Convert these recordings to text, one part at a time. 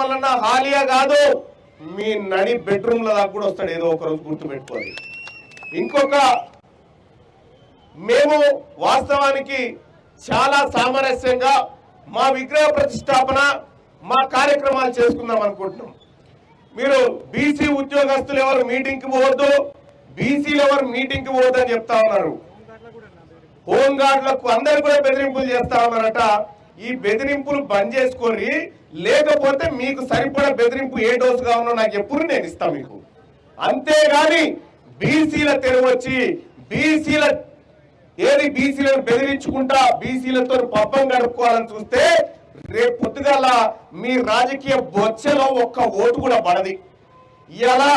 మల్లన్న హాలియా కాదు. మీ నడి బెడ్రూమ్ల దాకా కూడా వస్తాడు ఏదో ఒక రోజు గుర్తు ఇంకొక మేము వాస్తవానికి చాలా సామరస్యంగా మా విగ్రహ ప్రతిష్టాపన మా కార్యక్రమాలు చేసుకుందాం అనుకుంటున్నాం. మీరు బీసీ ఉద్యోగస్తులు ఎవరు మీటింగ్కి పోవద్దు. బీసీలు ఎవరు మీటింగ్కి పోవద్దు అని చెప్తా ఉన్నారు. హోంగార్డులకు అందరు కూడా బెదిరింపులు చేస్తా ఉన్నారట. ఈ బెదిరింపులు బంద్ చేసుకోర్రి లేకపోతే మీకు సరిపడా బెదిరింపు ఏ డోసు కావాలో నాకు ఎప్పుడు నేను ఇస్తాను మీకు. అంతేగాని బీసీల తెరవచ్చి వచ్చి బీసీల ఏది బీసీలను బెదిరించుకుంటా బీసీలతో పబ్బం గడుపుకోవాలని చూస్తే రేపు పొద్దుగల మీ రాజకీయ బొచ్చలో ఒక్క ఓటు కూడా పడది. ఇలా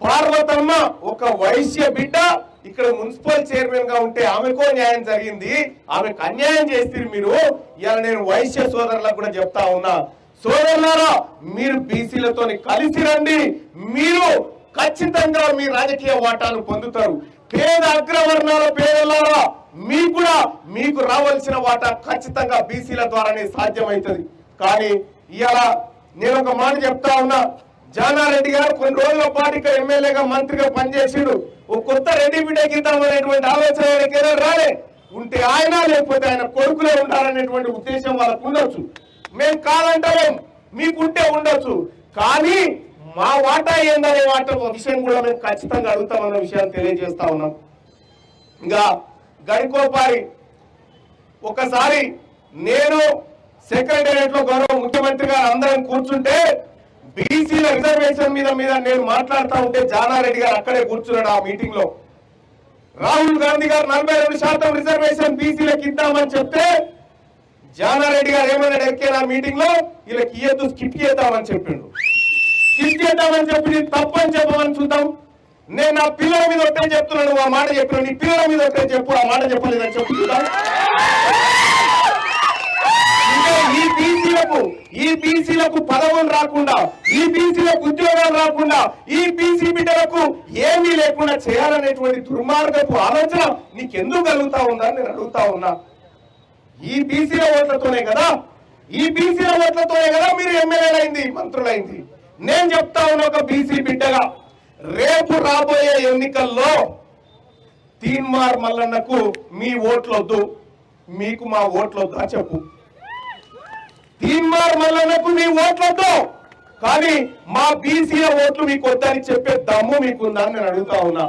పార్వతమ్మ ఒక వైశ్య బిడ్డ ఇక్కడ మున్సిపల్ చైర్మన్గా ఉంటే ఆమెకో న్యాయం జరిగింది. ఆమెకు అన్యాయం చేస్తారు మీరు. ఇలా నేను వైశ్య సోదరులకు కూడా చెప్తా ఉన్నా. సోదరులారా మీరు బీసీలతో కలిసి రండి. మీరు ఖచ్చితంగా మీ రాజకీయ వాటాలు పొందుతారు. పేద అగ్రవర్ణాల పేదలారా మీకు కూడా మీకు రావాల్సిన వాటా ఖచ్చితంగా బీసీల ద్వారానే సాధ్యమవుతుంది. కానీ ఇలా నేను ఒక మాట చెప్తా ఉన్నా. జానారెడ్డి గారు కొన్ని రోజుల పాటు ఇక్కడ ఎమ్మెల్యేగా మంత్రిగా పనిచేసిండు. ఒక కొత్త రెడ్డి బిడ్డకి ఇద్దామనేటువంటి ఆలోచన ఆయనకి రాలే. ఉంటే ఆయన లేకపోతే ఆయన కొడుకులే ఉండాలనేటువంటి ఉద్దేశం వాళ్ళకు ఉండొచ్చు. మేము కాదంటాం మీకుంటే ఉండొచ్చు. కానీ మా వాటా ఏందనే వాట విషయం కూడా మేము ఖచ్చితంగా అడుగుతామన్న విషయాన్ని తెలియజేస్తా ఉన్నాం. ఇంకా గడికోపారి ఒకసారి నేను సెక్రటేరియట్లో గౌరవ ముఖ్యమంత్రి గారు అందరం కూర్చుంటే బీసీల రిజర్వేషన్ మీద మీద నేను మాట్లాడుతూ ఉంటే జానారెడ్డి గారు అక్కడే కూర్చున్నాడు ఆ మీటింగ్లో. రాహుల్ గాంధీ గారు నలభై రెండు శాతం రిజర్వేషన్ బీసీలకు ఇద్దామని చెప్తే జానారెడ్డి గారు ఏమన్నాడు ఎక్కేనా ఆ మీటింగ్లో? వీళ్ళకి ఇయ్యద్దు స్కిప్ చేద్దామని చెప్పిండు. స్కిప్ చేద్దామని చెప్పి తప్పని చెప్పమని చూద్దాం. నేను నా పిల్లల మీద ఒకటే చెప్తున్నాను ఆ మాట చెప్పిన నీ పిల్లల మీద ఒకటే చెప్పు ఆ మాట చెప్పలేదని చెప్పు రేపు ఈ బీసీలకు పదవులు రాకుండా ఈ బీసీలకు ఉద్యోగాలు రాకుండా ఈ బీసీ బిడ్డలకు ఏమీ లేకుండా చేయాలనేటువంటి దుర్మార్గపు ఆలోచన నీకెందుకు కలుగుతా ఉందా అని నేను అడుగుతా ఉన్నా. ఈ బీసీల ఓట్లతోనే కదా ఈ బీసీల ఓట్లతోనే కదా మీరు ఎమ్మెల్యేలైంది మంత్రులైంది. నేను చెప్తా ఉన్నా ఒక బీసీ బిడ్డగా రేపు రాబోయే ఎన్నికల్లో తీన్మార్ మల్లన్నకు మీ ఓట్లొద్దు మీకు మా ఓట్లొద్దు అని చెప్పు తీన్మార్ మల్లన్నకు మీ ఓట్లొద్దు. కానీ మా బీసీల ఓట్లు మీకు వద్దని చెప్పే దమ్ము మీకుందా అని నేను అడుగుతా ఉన్నా.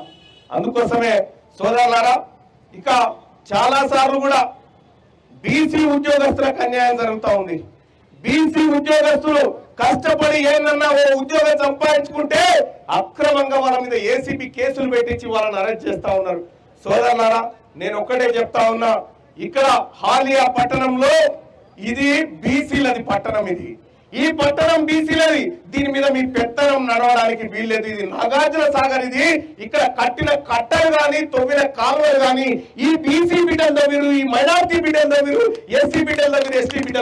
అందుకోసమే సోదరులారా ఇక చాలా సార్లు కూడా బీసీ ఉద్యోగస్తులకు అన్యాయం జరుగుతూ ఉంది. బీసీ ఉద్యోగస్తులు కష్టపడి ఏందన్నా ఓ ఉద్యోగం సంపాదించుకుంటే అక్రమంగా వాళ్ళ మీద ఏసీబీ కేసులు పెట్టించి వాళ్ళని అరెస్ట్ చేస్తా ఉన్నారు. సోదరులారా నేను ఒక్కటే చెప్తా ఉన్నా. ఇక్కడ హాలియా పట్టణంలో ఇది బీసీలది పట్టణం ఇది. ఈ పట్టణం బీసీలది. దీని మీద మీ పెత్తనం నడవడానికి వీల్లేదు. ఇది నాగార్జున సాగర్ ఇది. ఇక్కడ కట్టిన కట్టలు గాని తొవ్విన కాలువలు గాని ఈ బీసీ బిడ్డలతో మీరు ఈ మైనార్టీ బిడ్డలతో మీరు ఎస్సీ బిడ్డలతో మీరు ఎస్టీ బిడ్డలు